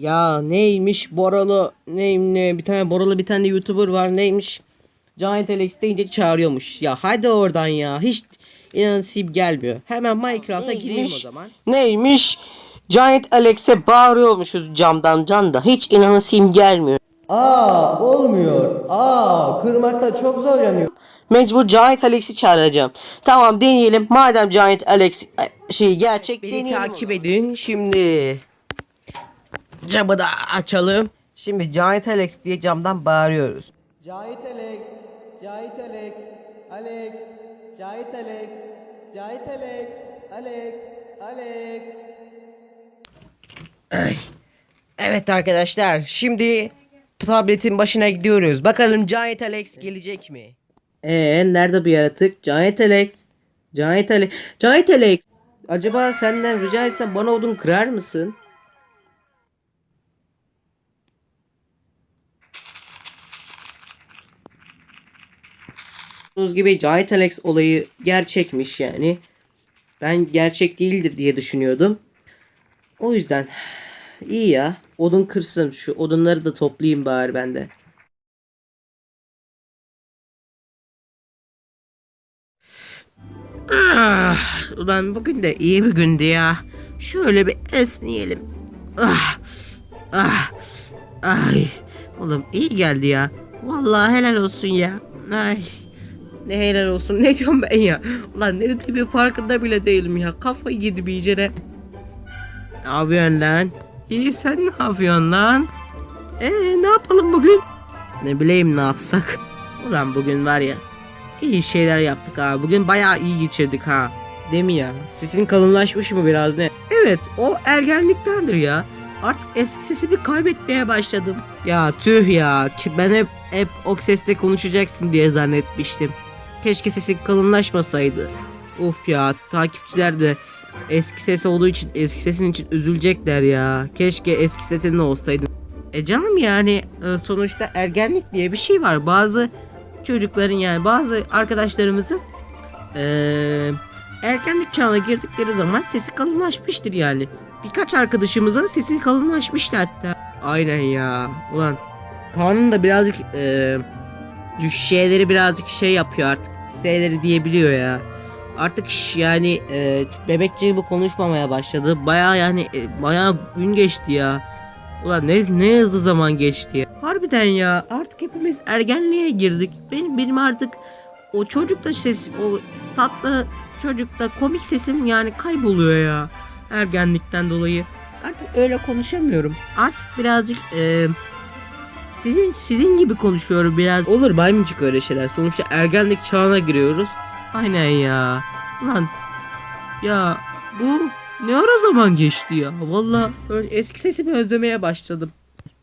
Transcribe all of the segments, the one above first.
Ya neymiş Boralı neyim ne bir tane Boralı bir tane YouTuber var neymiş Giant Alex deyince çağırıyormuş. Ya hadi oradan ya hiç inanasım gelmiyor. Hemen Minecraft'a gireyim o zaman. Neymiş? Giant Alex'e bağırıyormuşuz camdan can da hiç inanasım gelmiyor. Aa olmuyor. Aa kırmakta çok zorlanıyor. Mecbur Giant Alex'i çağıracağım. Tamam deneyelim. Madem Giant Alex şey gerçek Beni deneyelim. o takip zaman. edin şimdi. Camı da açalım. Şimdi Giant Alex diye camdan bağırıyoruz. Giant Alex, Giant Alex, Alex, Giant Alex, Giant Alex, Alex, Alex. Ay. Evet arkadaşlar şimdi tabletin başına gidiyoruz. Bakalım Giant Alex gelecek mi? Ee nerede bu yaratık? Giant Alex. Giant Alex. Giant Alex. Acaba senden rica etsem bana odun kırar mısın? Gördüğünüz gibi Giant Alex olayı gerçekmiş yani. Ben gerçek değildir diye düşünüyordum. O yüzden iyi ya. Odun kırsın. Şu odunları da toplayayım bari ben de. Ah, ulan bugün de iyi bir gündü ya. Şöyle bir esneyelim. Ah, ah, ay. Oğlum iyi geldi ya. Vallahi helal olsun ya. Ay. Ne helal olsun ne diyorum ben ya. Ulan ne dediğimi farkında bile değilim ya. Kafayı yedi bir iyicene. Ne yapıyorsun lan? İyi sen ne yapıyorsun lan? Eee ne yapalım bugün? Ne bileyim ne yapsak. Ulan bugün var ya İyi şeyler yaptık ha. Bugün bayağı iyi geçirdik ha. Değil mi ya? Sesin kalınlaşmış mı biraz ne? Evet o ergenliktendir ya. Artık eski sesimi kaybetmeye başladım. Ya tüh ya. Ben hep hep o sesle konuşacaksın diye zannetmiştim. Keşke sesin kalınlaşmasaydı. Of ya takipçiler de eski ses olduğu için eski sesin için üzülecekler ya. Keşke eski sesin olsaydı. E canım yani e, sonuçta ergenlik diye bir şey var. Bazı çocukların yani bazı arkadaşlarımızın eee erkenlik çağına girdikleri zaman sesi kalınlaşmıştır yani. Birkaç arkadaşımızın sesi kalınlaşmıştı hatta. Aynen ya. Ulan Kaan'ın da birazcık eee şeyleri birazcık şey yapıyor artık. Şeyleri diyebiliyor ya. Artık yani eee bebekçi gibi konuşmamaya başladı. Baya yani e, baya gün geçti ya. Ulan ne ne hızlı zaman geçti ya. Harbiden ya artık hepimiz ergenliğe girdik. Benim benim artık o çocukta ses o tatlı çocukta komik sesim yani kayboluyor ya. Ergenlikten dolayı. Artık öyle konuşamıyorum. Artık birazcık eee, sizin sizin gibi konuşuyorum biraz. Olur maymuncuk öyle şeyler. Sonuçta ergenlik çağına giriyoruz. Aynen ya. Ulan ya bu ne ara zaman geçti ya? Valla eski sesimi özlemeye başladım.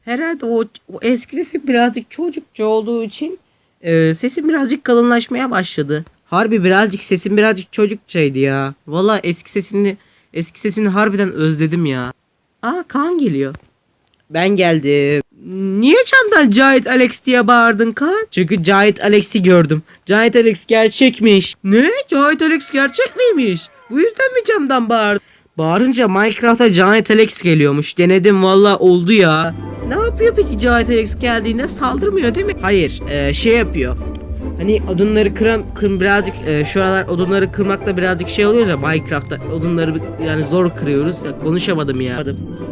Herhalde o, o eski sesim birazcık çocukça olduğu için e, sesim birazcık kalınlaşmaya başladı. Harbi birazcık sesim birazcık çocukçaydı ya. Valla eski sesini eski sesini harbiden özledim ya. Aa Kaan geliyor. Ben geldim. Niye camdan Cahit Alex diye bağırdın Kaan? Çünkü Cahit Alex'i gördüm. Cahit Alex gerçekmiş. Ne? Cahit Alex gerçek miymiş? Bu yüzden mi camdan bağırdın? Bağırınca Minecraft'a Giant Alex geliyormuş. Denedim valla oldu ya. Ne yapıyor peki Giant Alex geldiğinde? Saldırmıyor değil mi? Hayır. e, şey yapıyor. Hani odunları kıram, kır, birazcık e, şu aralar odunları kırmakla birazcık şey oluyor ya Minecraft'ta odunları yani zor kırıyoruz. Ya, konuşamadım ya.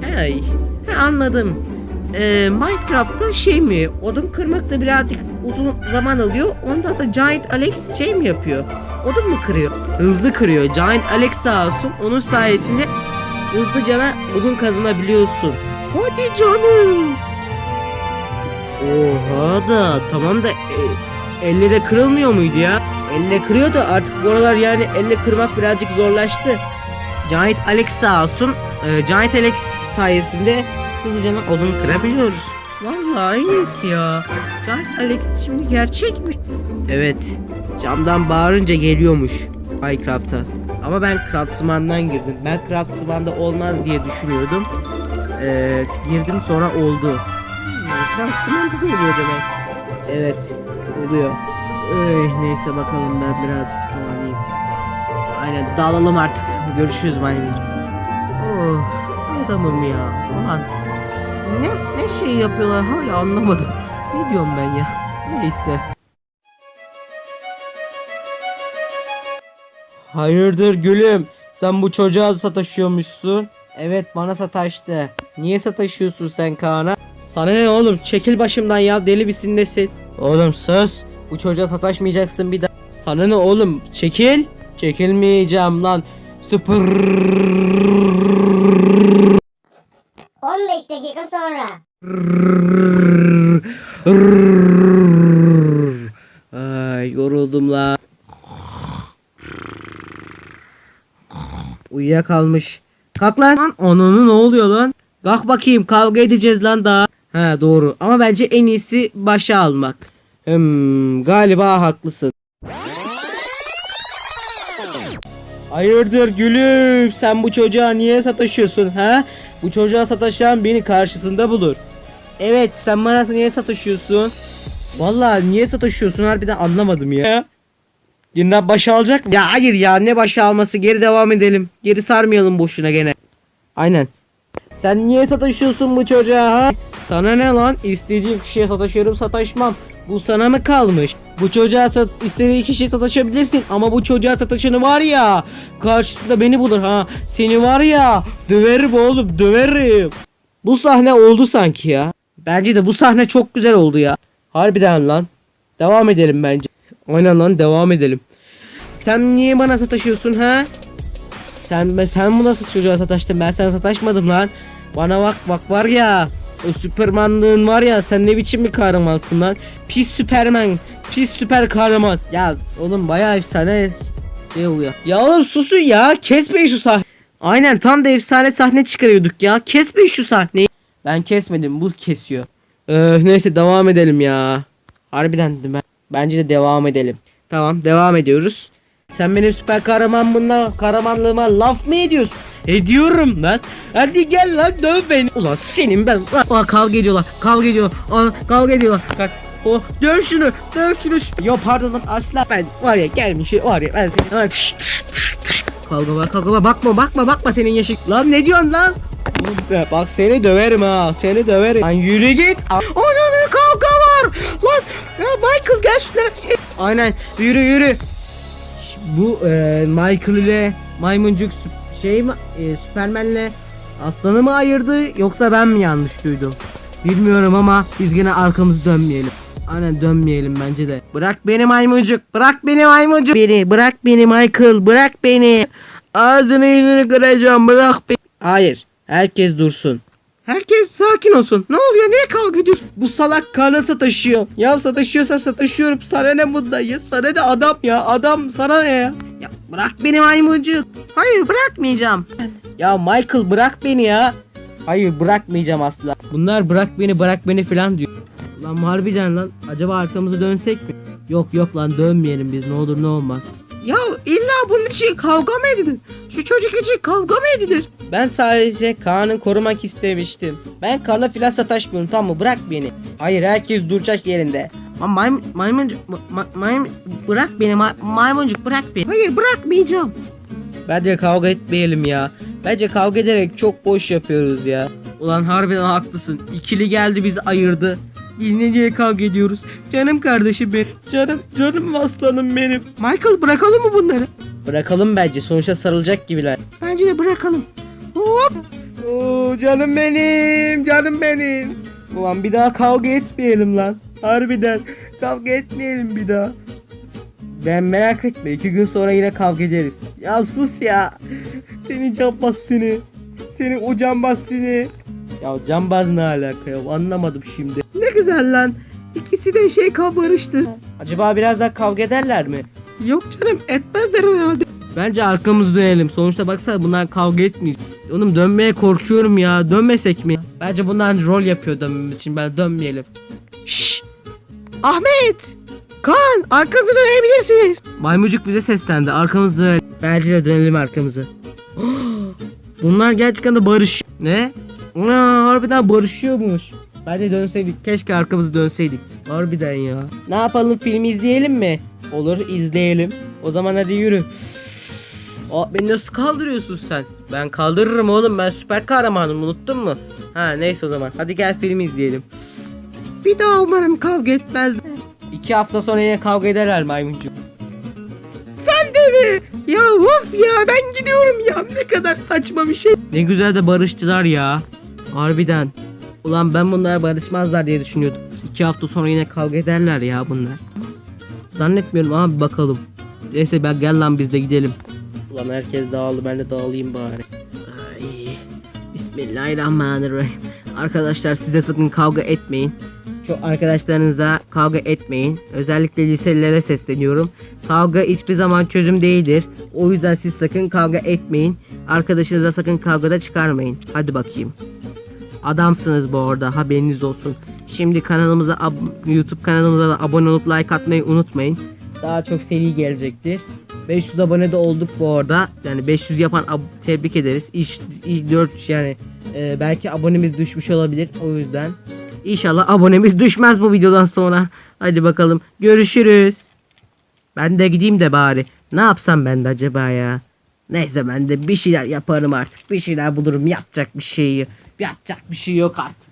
Hey, he, anladım. E, Minecraft'ta şey mi? Odun kırmakta birazcık uzun zaman alıyor. Onda da Giant Alex şey mi yapıyor? Odun mu kırıyor? Hızlı kırıyor. Giant Alex sağ olsun. Onun sayesinde hızlıca odun kazanabiliyorsun. Hadi canım. Oha da tamam da e, elle de kırılmıyor muydu ya? Elle kırıyor da artık bu aralar yani elle kırmak birazcık zorlaştı. Giant Alex sağ olsun. e, Giant Alex sayesinde hızlıca odun kırabiliyoruz. Vallahi en iyisi ya. Giant Alex şimdi gerçek mi? Evet. Camdan bağırınca geliyormuş Minecraft'a. Ama ben Craftsman'dan girdim. Ben Craftsman'da olmaz diye düşünüyordum. Ee, girdim sonra oldu. Craftsman'da da oluyor demek. Evet. Oluyor. Öy, neyse bakalım ben birazcık dolanayım. Aynen dağılalım artık. Görüşürüz maymun. Oh adamım ya. Ulan ne, ne şey yapıyorlar hala anlamadım. Ne diyorum ben ya. Neyse. Hayırdır gülüm? Sen bu çocuğa sataşıyormuşsun. Evet bana sataştı. Niye sataşıyorsun sen Kaan'a? Sana ne oğlum? Çekil başımdan ya deli misin nesin? Oğlum söz. Bu çocuğa sataşmayacaksın bir daha. Sana ne oğlum? Çekil. Çekilmeyeceğim lan. Sıfır. 15 dakika sonra. Ay yoruldum la. Uyuyakalmış. Kalk lan. Ananı ne oluyor lan? Kalk bakayım kavga edeceğiz lan daha. Ha doğru ama bence en iyisi başa almak. Hmm, galiba haklısın. Hayırdır gülüm sen bu çocuğa niye sataşıyorsun ha? Bu çocuğa sataşan beni karşısında bulur. Evet sen bana niye sataşıyorsun? Vallahi niye sataşıyorsun harbiden anlamadım ya. Yeniden başa alacak mı? Ya hayır ya ne başa alması geri devam edelim. Geri sarmayalım boşuna gene. Aynen. Sen niye sataşıyorsun bu çocuğa ha? Sana ne lan? İstediğim kişiye sataşırım sataşmam. Bu sana mı kalmış? Bu çocuğa sat istediği kişiye sataşabilirsin ama bu çocuğa sataşanı var ya karşısında beni bulur ha. Seni var ya döverim oğlum döverim. Bu sahne oldu sanki ya. Bence de bu sahne çok güzel oldu ya. Harbiden lan. Devam edelim bence. Aynen lan devam edelim. Sen niye bana sataşıyorsun ha? Sen ben sen bu nasıl çocuğa sataştın? Ben sana sataşmadım lan. Bana bak bak var ya. O süpermanlığın var ya sen ne biçim bir kahramansın lan. Pis süperman. Pis süper kahraman. Ya oğlum bayağı efsane şey oluyor. Ya oğlum susun ya. Kesmeyin şu sahne. Aynen tam da efsane sahne çıkarıyorduk ya. Kesmeyin şu sahneyi. Ben kesmedim bu kesiyor. Ee, neyse devam edelim ya. Harbiden ben. Bence de devam edelim. Tamam devam ediyoruz. Sen benim süper kahramanlığıma, kahramanlığıma laf mı ediyorsun? Ediyorum lan. Hadi gel lan döv beni. Ulan senin ben. Aa, kavga ediyorlar. Kavga ediyorlar. Aa, kavga ediyorlar. Bak. Oh, döv şunu. Döv şunu. Yo pardon lan asla ben var ya gelmiş var ya ben seni. Kavga var kavga var. Bakma bakma bakma senin yaşın. Lan ne diyorsun lan? Bak seni döverim ha. Seni döverim. Lan yürü git. Ana ne kavga var. Lan ya Michael gel şunlara. Aynen yürü yürü. Bu e, Michael ile maymuncuk şey mi e, Superman'le aslanı mı ayırdı yoksa ben mi yanlış duydum? Bilmiyorum ama biz yine arkamızı dönmeyelim. Aynen dönmeyelim bence de. Bırak beni maymuncuk. Bırak beni maymuncuk. Beni bırak beni Michael. Bırak beni. Ağzını yüzünü kıracağım. Bırak beni. Hayır. Herkes dursun. Herkes sakin olsun. Ne oluyor? Niye kavga ediyorsun? Bu salak kana sataşıyor. Ya sataşıyorsam sataşıyorum. Sana ne bundan ya? Sana ne adam ya? Adam sana ne ya? Ya bırak beni maymuncuk. Hayır bırakmayacağım. Ya Michael bırak beni ya. Hayır bırakmayacağım asla. Bunlar bırak beni bırak beni falan diyor. Lan harbiden lan. Acaba arkamızı dönsek mi? Yok yok lan dönmeyelim biz ne olur ne olmaz. Ya illa bunun için kavga mı edilir? Şu çocuk için kavga mı edilir? Ben sadece Kaan'ı korumak istemiştim. Ben Kaan'a filan sataşmıyorum tamam mı? Bırak beni. Hayır herkes duracak yerinde. Ama maymun, maymuncuk, ma- maymun, bırak beni ma- maymuncuk bırak beni. Hayır bırakmayacağım. Bence kavga etmeyelim ya. Bence kavga ederek çok boş yapıyoruz ya. Ulan harbiden haklısın. İkili geldi bizi ayırdı. Biz ne diye kavga ediyoruz? Canım kardeşim benim. Canım, canım aslanım benim. Michael bırakalım mı bunları? Bırakalım bence. Sonuçta sarılacak gibiler. Bence de bırakalım. Hop. Oo, canım benim, canım benim. Ulan bir daha kavga etmeyelim lan. Harbiden kavga etmeyelim bir daha. Ben merak etme iki gün sonra yine kavga ederiz. Ya sus ya. Seni cambaz seni. Seni o cambaz seni. Ya cambaz ne alaka ya anlamadım şimdi. Ne güzel lan. İkisi de şey barıştı. Acaba biraz daha kavga ederler mi? Yok canım etmezler herhalde. Bence arkamızı dönelim. Sonuçta baksana bunlar kavga etmiyor. Oğlum dönmeye korkuyorum ya. Dönmesek mi? Bence bunlar rol yapıyor dönmemiz için. Ben dönmeyelim. Şşş. Ahmet. Kaan arkamızı dönebilirsiniz. Maymucuk bize seslendi. Arkamızı dönelim. Bence de dönelim arkamızı. bunlar gerçekten de barış. Ne? Aa, harbiden barışıyormuş. Bence dönseydik. Keşke arkamızı dönseydik. Harbiden ya. Ne yapalım film izleyelim mi? Olur izleyelim. O zaman hadi yürü. Aa, beni nasıl kaldırıyorsun sen? Ben kaldırırım oğlum ben süper kahramanım unuttun mu? Ha neyse o zaman hadi gel film izleyelim. Bir daha umarım kavga etmez. İki hafta sonra yine kavga ederler maymuncuk. Ya ben gidiyorum ya ne kadar saçma bir şey. Ne güzel de barıştılar ya. Harbiden. Ulan ben bunlar barışmazlar diye düşünüyordum. İki hafta sonra yine kavga ederler ya bunlar. Zannetmiyorum abi bakalım. Neyse ben gel lan biz de gidelim. Ulan herkes dağıldı ben de dağılayım bari. Ay, Bismillahirrahmanirrahim. Arkadaşlar size sakın kavga etmeyin. Çok arkadaşlarınıza kavga etmeyin. Özellikle liselilere sesleniyorum. Kavga hiçbir zaman çözüm değildir. O yüzden siz sakın kavga etmeyin. Arkadaşınıza sakın kavgada çıkarmayın. Hadi bakayım. Adamsınız bu arada haberiniz olsun. Şimdi kanalımıza YouTube kanalımıza da abone olup like atmayı unutmayın. Daha çok seri gelecektir. 500 abone de olduk bu arada. Yani 500 yapan tebrik ederiz. İş, iş 4 yani e, belki abonemiz düşmüş olabilir o yüzden. İnşallah abonemiz düşmez bu videodan sonra. Hadi bakalım görüşürüz. Ben de gideyim de bari. Ne yapsam ben de acaba ya? Neyse ben de bir şeyler yaparım artık. Bir şeyler bulurum. Yapacak bir şey. Yapacak bir şey yok artık.